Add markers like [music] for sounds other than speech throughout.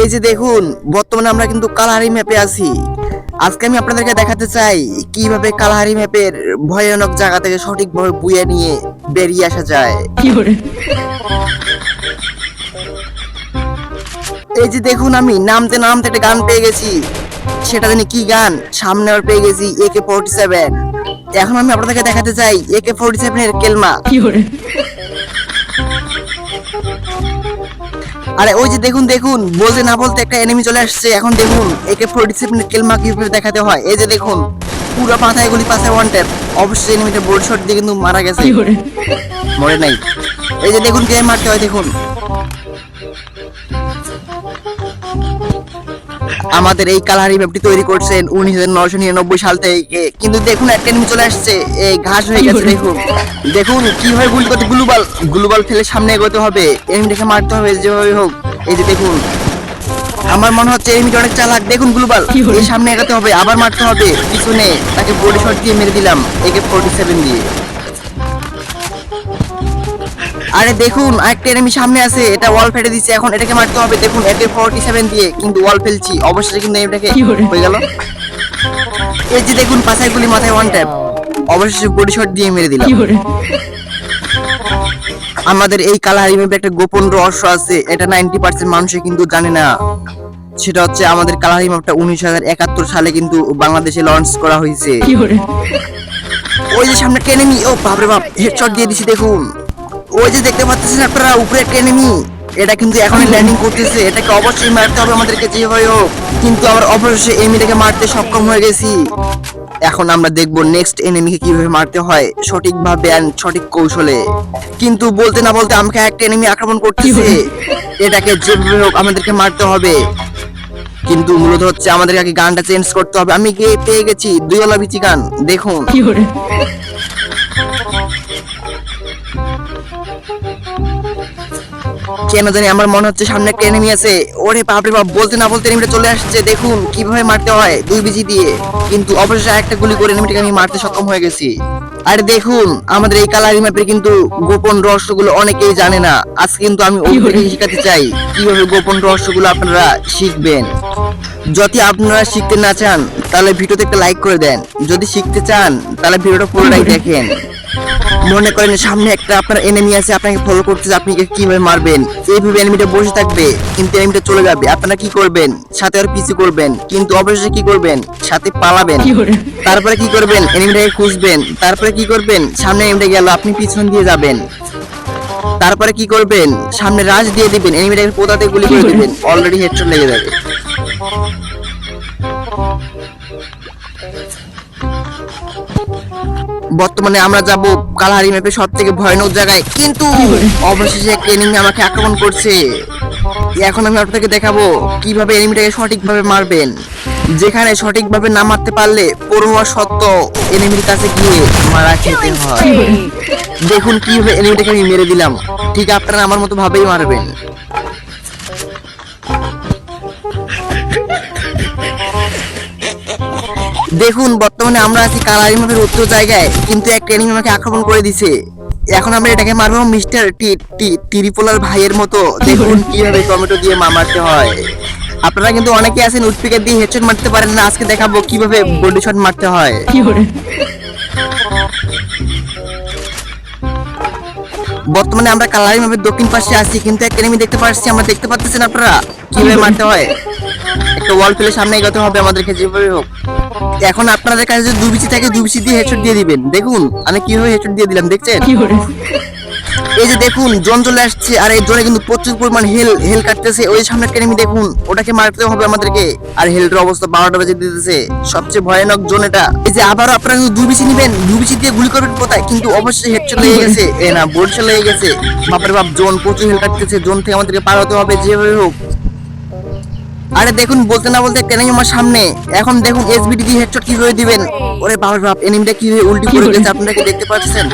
এই যে দেখুন বর্তমানে আমরা কিন্তু কালাহারি ম্যাপে আছি। আজকে আমি আপনাদেরকে দেখাতে চাই কীভাবে কালাহারি ম্যাপের ভয়ানক জায়গা থেকে সঠিকভাবে বুয়ে নিয়ে বেরিয়ে আসা যায়। এই যে দেখুন আমি নামতে নামতে একটা গান পেয়ে গেছি। সেটা জানি কি গান? সামনে আবার পেয়ে গেছি একে ফোর্টি সেভেন এখন আমি আপনাদেরকে দেখাতে চাই একে ফোর্টি সেভেন এর কেলমা। আরে ওই যে দেখুন দেখুন বলতে না বলতে একটা এনিমি চলে আসছে। এখন দেখুন একে ফোর্টি সেভেন কেলমা কীভাবে দেখাতে হয়। এই যে দেখুন পুরো মাথায় গুলি পাশে ওয়ান ট্যাপ অবশ্যই এনিমিটা বোর্ড শট দিয়ে কিন্তু মারা গেছে，মরে নাই। এই যে দেখুন কে মারতে হয় দেখুন। আমাদের এই কালারি ম্যাপটি তৈরি করছেন উনিশ হাজার নশো নিরানব্বই সাল থেকে। কিন্তু দেখুন একটা এনিমি চলে আসছে এই ঘাস হয়ে গেছে দেখুন। দেখুন কীভাবে গুলি করতে গ্লুবাল গ্লুবাল ফেলে সামনে এগোতে হবে। এনিমিটাকে মারতে হবে যেভাবে হোক। এই যে দেখুন আমার মনে হচ্ছে এনিমিটা অনেক চালাক। দেখুন গ্লুবাল সামনে এগোতে হবে আবার মারতে হবে। পিছনে তাকে বডি শট দিয়ে মেরে দিলাম একে ফোর্টি সেভেন দিয়ে। আরে দেখুন একটা এনিমি সামনে আছে এটা ওয়াল ফেটে দিচ্ছে এখন এটাকে মারতে হবে। দেখুন একে ফোরটি সেভেন দিয়ে কিন্তু ওয়াল ফেলছি। অবশেষে কিন্তু এটাকে হয়ে গেল। এই যে দেখুন পাশায় গুলি মাথায় ওয়ান ট্যাপ অবশেষে বডি শট দিয়ে মেরে দিলাম। আমাদের এই কালাহারি ম্যাপে একটা গোপন রহস্য আছে এটা নাইনটি পার্সেন্ট মানুষই কিন্তু জানে না। সেটা হচ্ছে আমাদের কালাহারি ম্যাপটা উনিশ সালে কিন্তু বাংলাদেশে লঞ্চ করা হয়েছে। কি করে ওই যে সামনে একটা enemy, ও বাপরে বাপ হেডশট দিয়ে দিছি দেখুন। ওই যে দেখতে পাচ্ছেন আপনারা উপরে একটা enemy, এটা কিন্তু এখন ল্যান্ডিং করতেছে এটাকে অবশ্যই মারতে হবে আমাদেরকে যেভাবে হোক। কিন্তু আমরা অবশ্যই এনিমিটাকে মারতে সক্ষম হয়ে গেছি। এখন আমরা দেখব নেক্সট এনিমিকে কীভাবে মারতে হয় সঠিকভাবে and সঠিক কৌশলে। কিন্তু বলতে না বলতে আমাকে একটা এনিমি আক্রমণ করতেছে। এটাকে যেভাবে হোক আমাদেরকে মারতে হবে। কিন্তু মূলত হচ্ছে আমাদেরকে আগে গানটা চেঞ্জ করতে হবে। আমি গিয়ে পেয়ে গেছি দুইওয়ালা বিচি গান দেখুন। কেন জানি আমার মনে হচ্ছে সামনে একটা এনিমি আছে। ওরে বাপরে বাপ বলতে না বলতে এনিমিটা চলে আসছে দেখুন কীভাবে মারতে হয় দুই বিজি দিয়ে। কিন্তু অবশ্যই একটা গুলি করে এনিমিটাকে আমি মারতে সক্ষম হয়ে গেছি। আরে দেখুন আমাদের এই কালারি ম্যাপের কিন্তু গোপন রহস্যগুলো অনেকেই জানে না। আজ কিন্তু আমি ওইগুলো শেখাতে চাই কীভাবে গোপন রহস্যগুলো আপনারা শিখবেন। যদি আপনারা শিখতে না চান তাহলে ভিডিওতে একটা লাইক করে দেন। যদি শিখতে চান তাহলে ভিডিওটা পুরোটাই দেখেন। মনে করেন সামনে একটা আপনার এনিমি আছে আপনাকে ফলো করতেছে আপনি কীভাবে মারবেন? এইভাবে এনিমিটা বসে থাকবে কিন্তু এনিমিটা চলে যাবে। আপনারা কি করবেন? সাথে আর পিছু করবেন কিন্তু অবশ্যই কি করবেন? সাথে পালাবেন। তারপরে কি করবেন? এনিমিটাকে খুঁজবেন। তারপরে কি করবেন? সামনে এনিমিটা গেল আপনি পিছন দিয়ে যাবেন। তারপরে কি করবেন? সামনে রাশ দিয়ে দিবেন এনিমিটাকে পোতাতে গুলি করে দিবেন। অলরেডি হেডশট লেগে যাবে। বর্তমানে আমরা যাব কালাহারি ম্যাপে সব থেকে ভয়ানক জায়গায়। কিন্তু অবশেষে একটা এনিমি আমাকে আক্রমণ করছে। এখন আমি আপনাকে দেখাবো কীভাবে এনিমিটাকে সঠিকভাবে মারবেন। যেখানে সঠিকভাবে না মারতে পারলে পড়ুয়া সত্য এনিমির কাছে গিয়ে মারা খেতে হয়। দেখুন কীভাবে এনিমিটাকে আমি মেরে দিলাম। ঠিক আপনারা আমার মতো ভাবেই মারবেন। দেখুন বর্তমানে আমরা আছি কালারি ম্যাপের উত্তর জায়গায় কিন্তু একটা এনিমি আমাকে আক্রমণ করে দিছে। এখন আমরা এটাকে মারবো মিস্টার ত্রিপোলার ভাইয়ের মতো। দেখুন কীভাবে টমেটো দিয়ে মা মারতে হয়। আপনারা কিন্তু অনেকে আছেন উৎপিকার দিয়ে হেডশট মারতে পারেন না আজকে দেখাবো কীভাবে বডি শট মারতে হয়，বর্তমানে আমরা কালারি ম্যাপের দক্ষিণ পাশে আছি কিন্তু একটা এনিমি দেখতে পাচ্ছি আমরা দেখতে পাচ্ছেন আপনারা কীভাবে মারতে হয়। একটা ওয়াল ফেলে সামনে এগোতে হবে আমাদেরকে যেভাবে হোক। এখন আপনাদের কাছে যদি দুবিচি থাকে দুবিচি দিয়ে হেডশট দিয়ে দিবেন। দেখুন আমি কীভাবে হেডশট দিয়ে দিলাম দেখছেন，এই যে দেখুন জন চলে আসছে আর এই জনে কিন্তু প্রচুর পরিমাণ হেল হেল কাটতেছে। ওই সামনে enemy দেখুন ওটাকে মারতে হবে আমাদেরকে। আর হেলটার অবস্থা বারোটা বেজে দিতেছে। সবচেয়ে ভয়ানক জোন এটা। এই যে আবারও আপনারা কিন্তু দুবিচি নিবেন। দুবিচি দিয়ে গুলি করবেন কোথায়? কিন্তু অবশ্যই হেড লেগে গেছে। এ না বোর্ডশট লেগে গেছে। বাপরে বাপ জোন প্রচুর হেল কাটতেছে। জোন থেকে আমাদেরকে পার হতে হবে যেভাবে হোক। আরে দেখুন, বলতে না বলতে কেন আমার সামনে? এখন দেখুন এসবিডি দিয়ে হেডশট কীভাবে দিবেন? ওরে বাপরে বাপ এনিমিটা কীভাবে উল্টি করে গেছে আপনারা কি দেখতে পাচ্ছেন?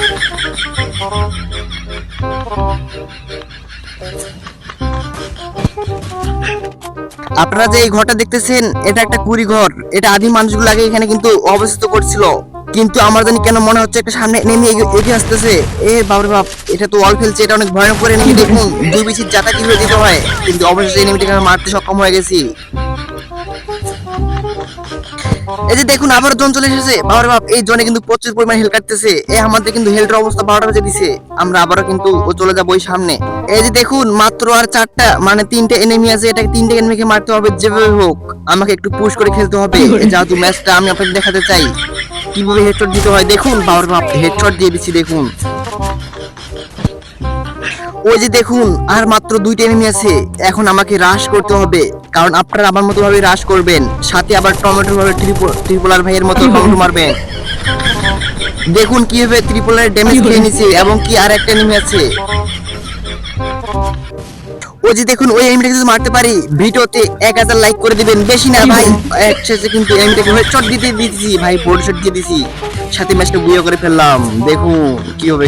আপনারা যে এই ঘরটা দেখতেছেন, এটা একটা কুড়ি ঘর এটা আদি মানুষগুলো আগে এখানে কিন্তু অবস্থিত করছিল। কিন্তু আমার জানি কেন মনে হচ্ছে একটা সামনে নেমে এগিয়ে আসতেছে। এ বাবরে বাপ, এটা তো ওয়াল ফেলছে, এটা অনেক ভয়ঙ্কর এনেমি দেখুন। দুই বিচির জাতা কীভাবে দিতে হয়, কিন্তু অবশেষে এনিমিটাকে আমি মারতে সক্ষম হয়ে গেছি। এই যে দেখুন, আবার জন চলে এসেছে। বাবার বাপ, এই জনে কিন্তু প্রচুর পরিমাণ হেল কাটতেছে। এ আমাদের কিন্তু হেলটার অবস্থা বারোটা বেজে দিছে। আমরা আবারও কিন্তু ও চলে যাব ওই সামনে। এই যে দেখুন, মাত্র আর চারটা মানে তিনটে এনিমি আছে, এটাকে তিনটে এনিমিকে মারতে হবে যেভাবে হোক। আমাকে একটু পুশ করে খেলতে হবে। যেহেতু ম্যাচটা আমি আপনাকে দেখাতে চাই। কীভাবে হেডশট দিতে হয় দেখুন বাবার বাপ হেডশট দিয়ে দিচ্ছি দেখুন। ওই যে দেখুন আর মাত্র দুইটা এনিমি আছে এখন আমাকে রাশ করতে হবে কারণ আপনারা আমার মতো ভাবে রাশ করবেন সাথে আবার টমেটো ভাবে ট্রিপোলার ভাইয়ের মতো [laughs] টমেটো মারবেন। দেখুন কীভাবে ত্রিপোলার ড্যামেজ খেয়ে নিছে এবং কি আর একটা এনিমি আছে। ওই যে দেখুন, ওই এনিমিটাকে যদি মারতে পারি। ভিডিওতে এক হাজার লাইক করে দিবেন। বেশি না ভাই একসাথে কিন্তু এনিমিটাকে শট দিতে দিয়েছি ভাই বোর্ড শট দিয়ে দিছি। সাথে ম্যাচটা বুয়ে করে ফেললাম। দেখুন, কি হবে।